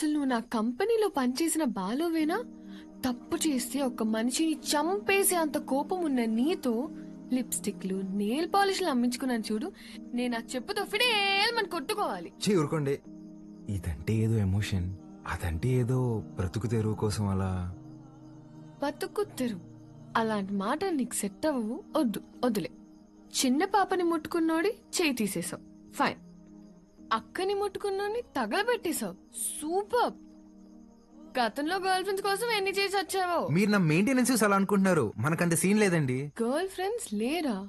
అసలు నువ్వు నా కంపెనీలో పనిచేసిన బాలోవేనా? తప్పు చేస్తే ఒక మనిషిని చంపేసే అంత కోపం ఉన్న నీతో లిప్స్టిక్లు నేల్ పాలిష్లు అమ్మించుకున్నాను చూడు. నేను ఆ చెప్పుతో ఫిడేల్ మన కొట్టుకోవాలి. చే ఊరుకోండి. ఇదంటే ఏదో ఎమోషన్. అదంటే ఏదో బ్రతుకు తెరువు కోసం అలా. బతుకు తెరు అలాంటి మాట నీకు సెట్ అవ్వవు. వద్దు వద్దులే. చిన్న పాపని ముట్టుకున్నోడి చేయి తీసేసావు. ఫైన్ అక్కని ముట్టుకున్నోడిని తగలబెట్టేశావు. సూపర్. గతంలో గర్ల్ ఫ్రెండ్స్ కోసం ఎన్ని చేసి వచ్చావో. మీరు నా మెయింటెనెన్స్ అలా అనుకుంటున్నారు. మనకంత సీన్ లేదండి. గర్ల్ ఫ్రెండ్స్ లేరా.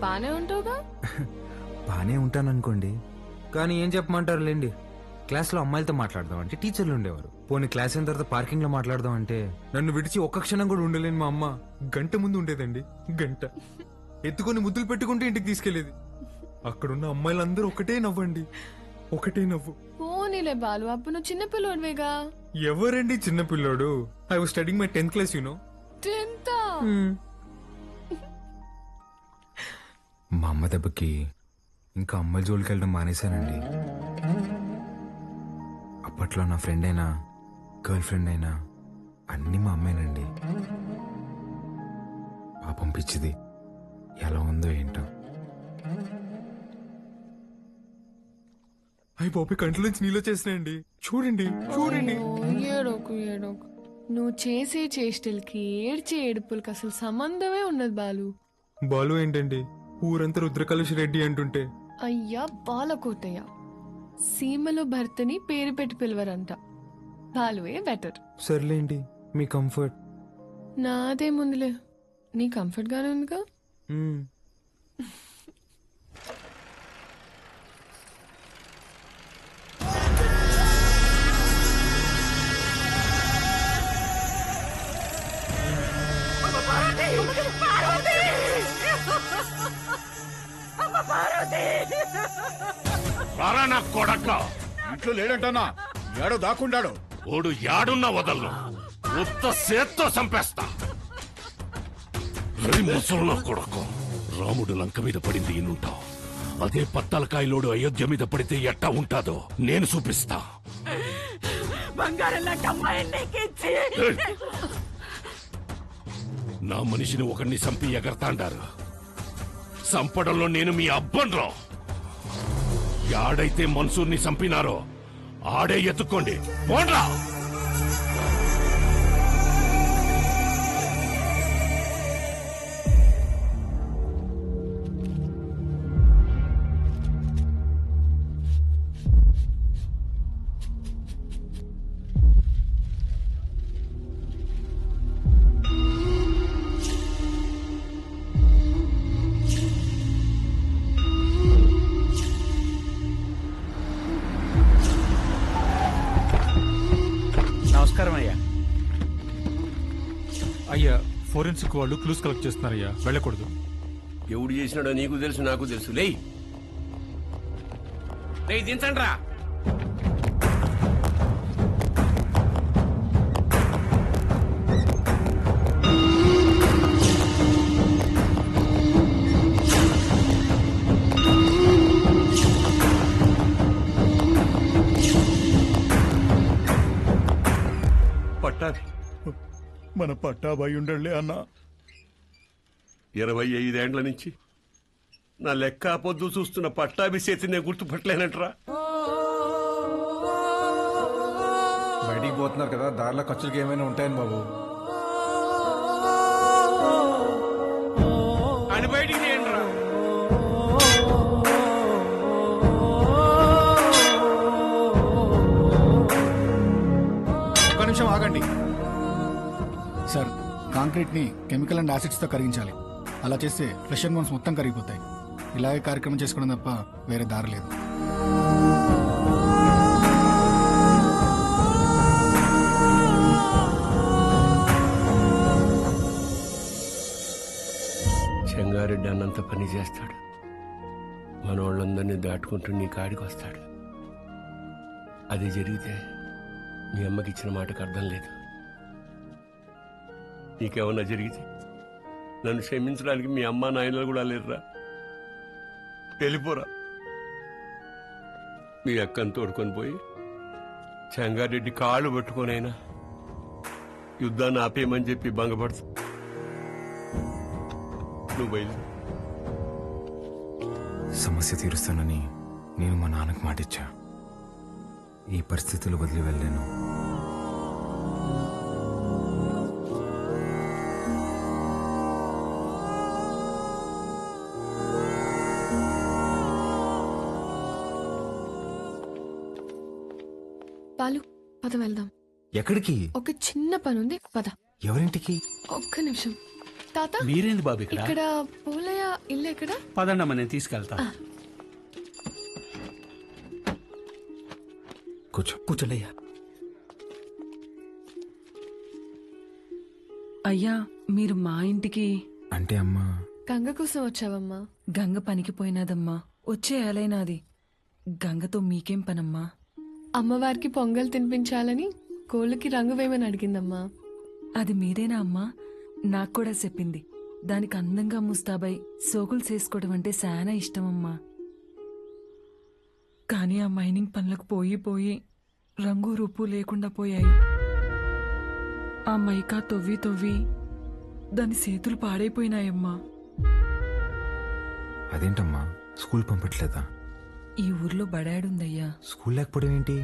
బానే ఉంటావుగా? బానే ఉంటాను అనుకోండి కానీ ఏం చెప్పమంటారు లేండి క్లాస్లో అమ్మాయిలతో మాట్లాడదాం అంటే టీచర్లు ఉండేవారు. పోనీ క్లాస్ అయిన తర్వాత పార్కింగ్లో మాట్లాడదాం అంటే నన్ను విడిచి ఒక్క క్షణం కూడా ఉండలేని మా అమ్మ. గంట ముందు ఉండేదండి. గంట. ఎత్తుకొని ముద్దులు పెట్టుకుంటే ఇంటికి తీసుకెళ్ళేది అక్కడున్న అమ్మాయిలందరూ ఒకటే నవ్వండి. ఒకటే నవ్వు. పోనీలే బాలు అప్పుడు నువ్వు చిన్న పిల్లోడివేగా? ఎవరండి చిన్న పిల్లోడు? I was studying my tenth class you know tenth? మా అమ్మ దెబ్బకి ఇంకా అమ్మాయిల జోలికి వెళ్ళడం మానేశానండి. అప్పట్లో నా ఫ్రెండ్ అయినా గర్ల్ ఫ్రెండ్ అయినా అన్నీ మా అమ్మేనండి. పాపం పిచ్చిది. ఎలా ఉందో ఏంటో. అయ్యి బాబు కంట్లో నుంచి నీళ్ళు వచ్చేసినాయండి. చూడండి చూడండి. ఏడోకు ఏడోకు. నువ్వు చేసే చేష్టలకి ఏడ్చే ఏడుపులకి అసలు సంబంధమే ఉండదు బాలు. బాలు ఏంటండి? ఊరంతా రుద్రకలుష్ రెడ్డి అంటుంటే. అయ్యా బాలకోటయ్య. సీమలో భర్తని పేరు పెట్టి పిలవరంట. బాలువే బెటర్. సర్లేండి మీ కంఫర్ట్. నాదే ముందులే. నీ కంఫర్ట్ గానే ఉందిగా? మ్మ్. రారా నా కొడక. ఇంట్లో లేడంటన్నా ఏడో దాక్కుండాడు ఓడు యాడున్న వదలను. ఉత్త సేత్తో చంపేస్తా. ముసలు నా కొడకు. రాముడు లంక మీద పడింది ఇన్నుంటావు అదే పత్తలకాయలోడు అయోధ్య మీద పడితే ఎట్టా ఉంటాదో నేను చూపిస్తా! నా మనిషిని ఒకరిని చంపి ఎగరతాండారు. చంపడంలో నేను మీ అబ్బన్రా. యాడైతే మన్సూర్ని చంపినారో ఆడే ఎత్తుక్కోండి. పోండ్రా ఫోరెన్సిక్ వాళ్ళు క్లూస్ కలెక్ట్ చేస్తున్నారయ్యా. వెళ్ళకూడదు. ఎవడు చేసినాడో నీకు తెలుసు నాకు తెలుసు. లేయ్. దించండి రా మన పట్టాబాయి ఉండలే అన్నా. ఇరవై ఐదేండ్ల నుంచి నా లెక్క పొద్దు చూస్తున్న పట్టాభి చేతి నేను గుర్తుపట్టలేనట్రా. బయటికి పోతున్నారు కదా దారిలో ఖర్చులకి ఏమైనా ఉంటాయని బాబు. కాంక్రీట్ని కెమికల్ అండ్ యాసిడ్స్తో కరిగించాలి. అలా చేస్తే ఫ్రెష్ అండ్ బోన్స్ మొత్తం కరిగిపోతాయి. ఇలాగే కార్యక్రమం చేసుకోవడం తప్ప వేరే దారి లేదు. చెంగారెడ్డి అన్నంత పని చేస్తాడు. మనోళ్ళందరినీ దాటుకుంటూ నీ కాడికి వస్తాడు. అది జరిగితే మీ అమ్మకి ఇచ్చిన మాటకు అర్థం లేదు. నీకేమన్నా జరిగితే నన్ను క్షమించడానికి మీ అమ్మ నాయనలు కూడా లేరురా. వెళ్ళిపోరా. మీ అక్కను తోడుకొని పోయి చెంగారెడ్డి కాళ్ళు పట్టుకొనైనా యుద్ధాన్ని ఆపేయమని చెప్పి భంగపడుతు. నువ్వు బయలు సమస్య తీరుస్తానని నేను మా నాన్నకు మాటిచ్చా. ఈ పరిస్థితులు వదిలి వెళ్ళాను పద వెళ్దాం. ఎక్కడికి? ఒక చిన్న పని ఉంది పద. ఎవరింటికి? ఒక్క నిమిషం. తాత? మీరేంది బాబు ఇక్కడ? ఇక్కడ పూలయ్య ఇల్లు ఎక్కడ? పదండమ్మ నేను తీసుకెళ్తా. కూర్చో కూర్చోండి అయ్యా అయ్యా మీరు మా ఇంటికి అంటే అమ్మా. గంగ కోసం వచ్చావమ్మా. గంగ పనికి పోయినదమ్మా. వచ్చే ఏలైనాది. గంగతో మీకేం పనమ్మా? అమ్మవారికి పొంగల్ తినిపించాలని కోళ్ళకి రంగు వేయమని అడిగిందమ్మా. అది మీరేనా అమ్మా? నాకు కూడా చెప్పింది. దానికి అందంగా ముస్తాబై సోకులు చేసుకోవడం అంటే చాలా ఇష్టమమ్మా. కానీ ఆ మైనింగ్ పనులకు పోయి పోయి రంగు రూపు లేకుండా పోయాయి. ఆ మైకా తొవ్వి తొవ్వి దాని చేతులు పాడైపోయినాయమ్మా. అదేంటమ్మా? స్కూల్ పంపట్లేదా? ఈ ఊర్లో బడాడుందయ్యా. స్కూల్ లేకపోవడం ఏంటి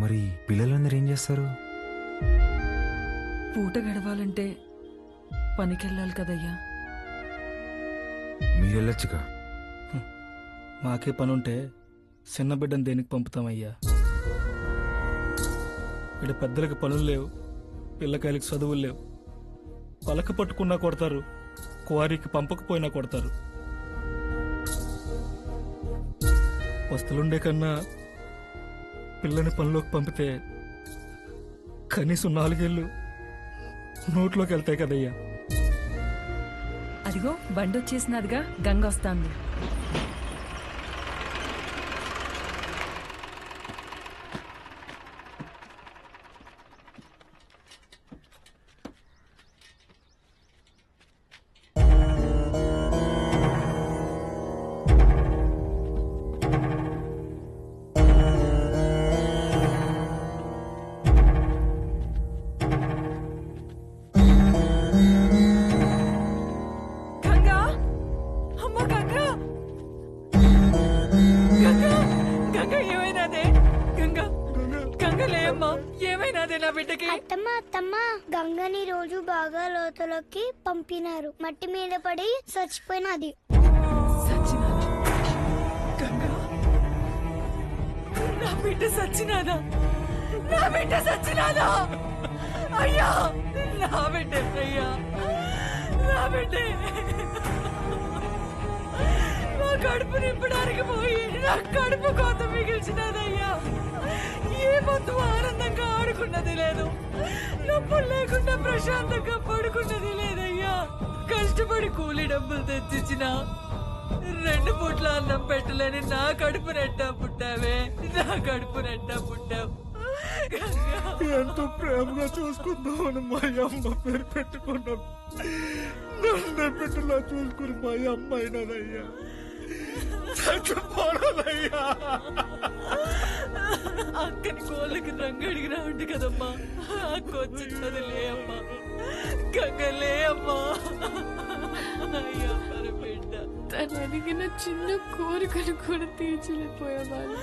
మరి పిల్లలందరూ ఏం చేస్తారు? పూట గడవాలంటే పనికెళ్ళాలి కదయ్యా. మీరు వెళ్ళొచ్చుగా మాకే పనుంటే చిన్న బిడ్డను దేనికి పంపుతామయ్యా? ఇక్కడ పెద్దలకు పనులు లేవు పిల్లకాయలకి చదువులు లేవు. పలక పట్టుకున్నా కొడతారు క్వారీకి పంపకపోయినా కొడతారు. వస్తులుండే కన్నా పిల్లని పనిలోకి పంపితే కనీసం నాలుగేళ్ళు నోట్లోకి వెళ్తాయి కదయ్యా. అదిగో బండి వచ్చేసినదిగా గంగ వస్తాంది పంపినారు మట్టి మీద పడి చచ్చిపోయినది. నా బిడ్డ సచ్చినాదా నా బిడ్డ సచ్చినాదా అయ్యా నా బిడ్డ అయ్యా నా బిడ్డ. నా కడుపు నింపడానికి పోయి నా కడుపు కోత మిగిల్చినదయ్యా. ఏ మొత్తం ఆనందంగా ఆడుకున్నది లేదు. నొప్పులు లేకుండా ప్రశాంతంగా పడుకున్నది లేదయ్యా. కష్టపడి కూలి డబ్బులు తెచ్చిచ్చిన రెండు పూట్ల అన్నం పెట్టలేని నా కడుపు నెట్టా పుట్టావే. నా కడుపు నెట్టా పుట్టావు. ఎంతో ప్రేమగా చూసుకుందామని మా అమ్మ పేరు పెట్టుకున్నాం. నన్ను బిడ్డలా చూసుకుని మా అమ్మ అయినదయ్యా. అక్కని కోళ్ళకి రంగు అడిగినా ఉండి కదమ్మా. అక్క వచ్చినది లే అమ్మా. గంగ లే అమ్మా. అయ్యో మరి బిడ్డ. తను అడిగిన చిన్న కోరికను కూడా తీర్చలేకపోయేవాళ్ళు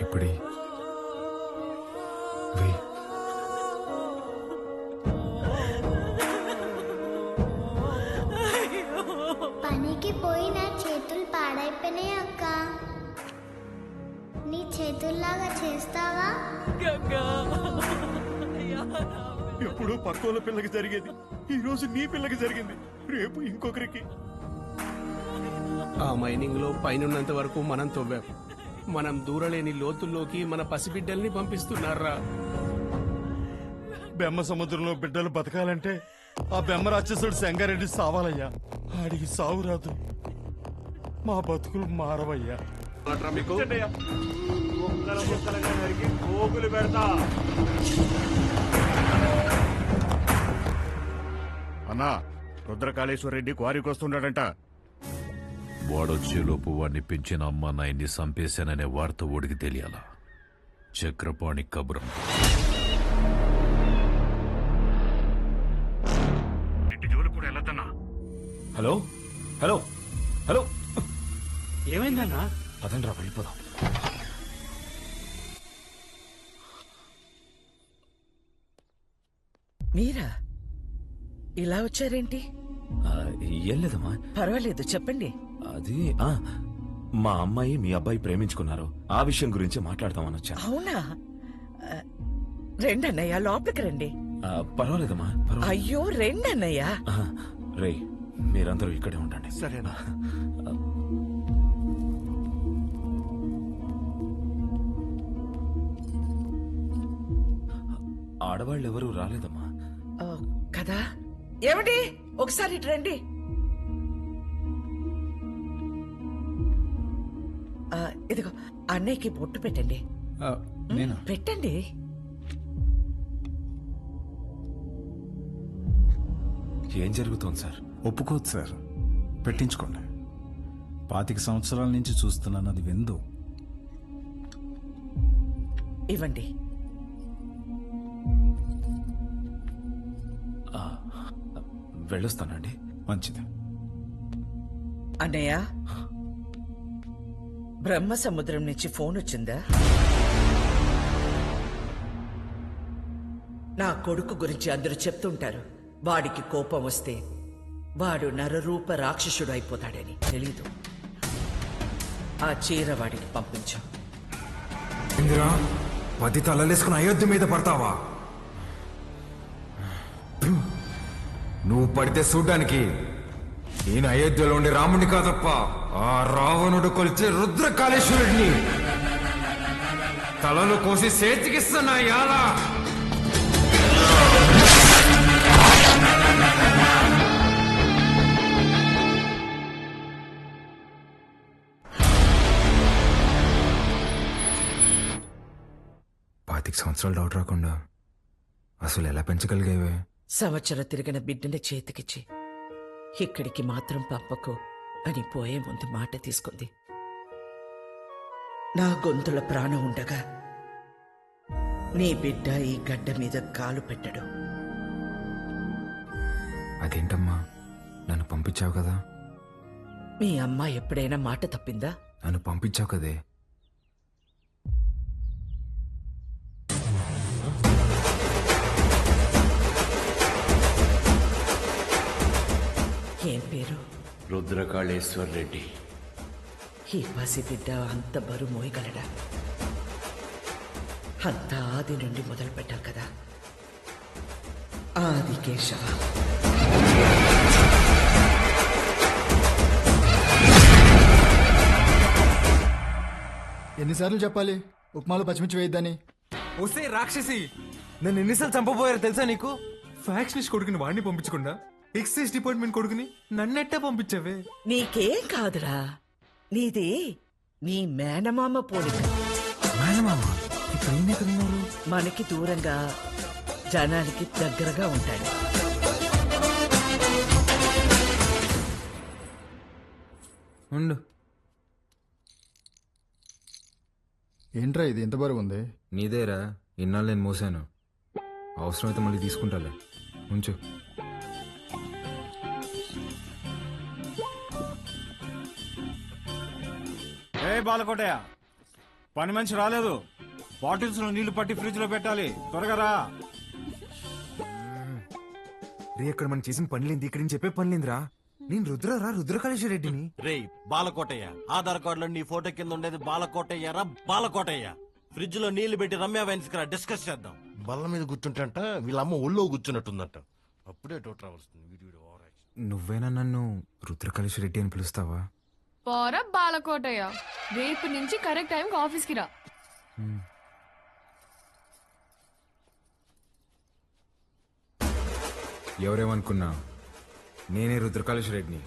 ఇప్పుడే చేతుల్లాగా చేస్తావా. ఎప్పుడు పక్కోల పిల్లకి జరిగేది. ఈ రోజు నీ పిల్లకి జరిగింది. రేపు ఇంకొకరికి. ఆ మైనింగ్లో పైనున్నంత వరకు మనం తవ్వాం. మనం దూరలేని లోతుల్లోకి మన పసిబిడ్డల్ని పంపిస్తున్నారా? బెమ్మ సముద్రంలో బిడ్డలు బతకాలంటే ఆ బెమ్మ రాక్షసుడు సంగారెడ్డి సావాలయ్యా. ఆడికి సావు రాదు మా బతుకులు మారవయ్యా. పోగులు పెడతా. అన్నా రుద్రకాళేశ్వర రెడ్డి క్వారీకి వస్తున్నాడంట వాడొచ్చేలోపు వాడిని పెంచిన అమ్మ నాయన్ని చంపేశాననే వార్త ఓడికి తెలియాలా. చక్రపాణి కబురం. హలో? హలో? హలో? ఏమైందన్నా? పదండ్రా వెళ్ళిపోదాం. మీరా? ఇలా వచ్చారేంటి? ఏం లేదమ్మా. పర్వాలేదు చెప్పండి. అది ఆ, మా అమ్మాయి మీ అబ్బాయి ప్రేమించుకున్నారు. ఆ విషయం గురించి మాట్లాడదామని వచ్చాను అవునా? ఆ, రెండన్నయ్య లోపలికి రండి. పర్వాలేదమ్మా పర్వాలేదు. అయ్యో రెండన్నయ్య. రేయ్ మీరందరూ ఇక్కడే ఉండండి. సరేనా. ఆడవాళ్ళు ఎవరూ రాలేదమ్మా. ఏమండి? ఒకసారి ఇటు రండి. ఆ, ఇదిగో అన్నయ్యకి బొట్టు పెట్టండి. నేను? పెట్టండి. ఏం జరుగుతోంది సార్? ఒప్పుకోదు సార్. పెట్టించుకోండి. పాతిక సంవత్సరాల నుంచి చూస్తున్నాను అది విందు. ఇవ్వండి. వెళ్ళొస్తానండి. మంచిది. అన్నయ్య బ్రహ్మ సముద్రం నుంచి ఫోన్ వచ్చిందా? నా కొడుకు గురించి అందరూ చెప్తుంటారు. వాడికి కోపం వస్తే వాడు నరరూప రాక్షసుడు అయిపోతాడని తెలీదు. ఆ చీర వాడికి పంపించు. ఇందిరా పది తలలేసుకుని అయోధ్య మీద పడతావా? నువ్వు పడితే చూడ్డానికి. నేను అయోధ్యలో ఉండే రాముడిని కాదప్ప. ఆ రావణుడు కొలిచే రుద్రకాళేశ్వరుడిని. తలలు కోసి చేతికిస్తున్నా యాలా. పాతిక సంవత్సరాలు డౌట్ రాకుండా అసలు ఎలా పెంచగలిగేవే? సంవత్సరం తిరిగిన బిడ్డని చేతికిచ్చి ఇక్కడికి మాత్రం పంపకు అని పోయే ముందు మాట తీసుకుంది. నా గొంతుల ప్రాణం ఉండగా నీ బిడ్డ ఈ గడ్డ మీద కాలు పెట్టడు. అదేంటమ్మా? నన్ను పంపించావు కదా? మీ అమ్మ ఎప్పుడైనా మాట తప్పిందా? నన్ను పంపించావు కదే? ఏం పేరు? రుద్రకాళేశ్వర్ రెడ్డి ఈ పసిబిడ్డ అంత బరువు మోయగలడా? అంత ఆది నుండి మొదలు పెట్టావు కదా. ఆది కేశవ. ఎన్నిసార్లు చెప్పాలి? ఉప్మాలో పచ్చిమిర్చి వేయద్దని. వస్తే రాక్షసి! నన్ను ఎన్నిసార్లు చంపబోయారో తెలుసా నీకు? ఫ్యాక్షనిస్ట్ కొడుకుని వాడిని పంపించకుండా ఎక్సైజ్ డిపార్ట్మెంట్ కొడుకుని నన్నెట్టే పంపించావే? నీకేం కాదురా. నీది నీ మేనమామ పోలిక. మేనమామ? ఇక్కడ ఈయన ఎక్కడ ఉన్నారు మనకి దూరంగా జనానికి దగ్గరగా ఉంటాడు ఉండు. ఏంట్రా ఇది? ఎంత బరువు ఉంది? నీదేరా ఇన్నాళ్ళు నేను మోసాను. అవసరమైతే మళ్ళీ తీసుకుంటాలే. ఉంచు. బాలకోటయ్య పని మనిషి రాలేదు. బాటిల్స్లో నీళ్ళు పట్టి ఫ్రిడ్జ్లో పెట్టాలి. త్వరగా రా. రే అక్కడ మనం చేసిన పనిలేంది ఇక్కడ నేను చెప్పే పనిలేందిరా. నేను రుద్రరా రుద్రకాళేశ్వర రెడ్డిని. రేయ్ బాలకోటయ్య ఆధార్ కార్డులో నీ ఫోటో కింద ఉండేది బాలకోటయ్య రా బాలకోటయ్య. ఫ్రిడ్జ్లో నీళ్ళు పెట్టి రమ్య వైన్స్ రా డిస్కస్ చేద్దాం. బల్ల మీద కూర్చుంటంట వీళ్ళ అమ్మ ఒళ్ళో కూర్చున్నట్టుందంట. అప్పుడే డౌట్ రావాల్సింది వీడి వీడి ఓవర్ యాక్షన్. నువ్వేనా నన్ను రుద్రకాళేశ్వర రెడ్డి అని పిలుస్తావా? పోర బాలకోటయ్య. రేపు నుంచి కరెక్ట్ టైంకి ఆఫీస్కి రా. ఎవరేమనుకున్నా? నేనే రుద్రకాళేశ్వర రెడ్డిని.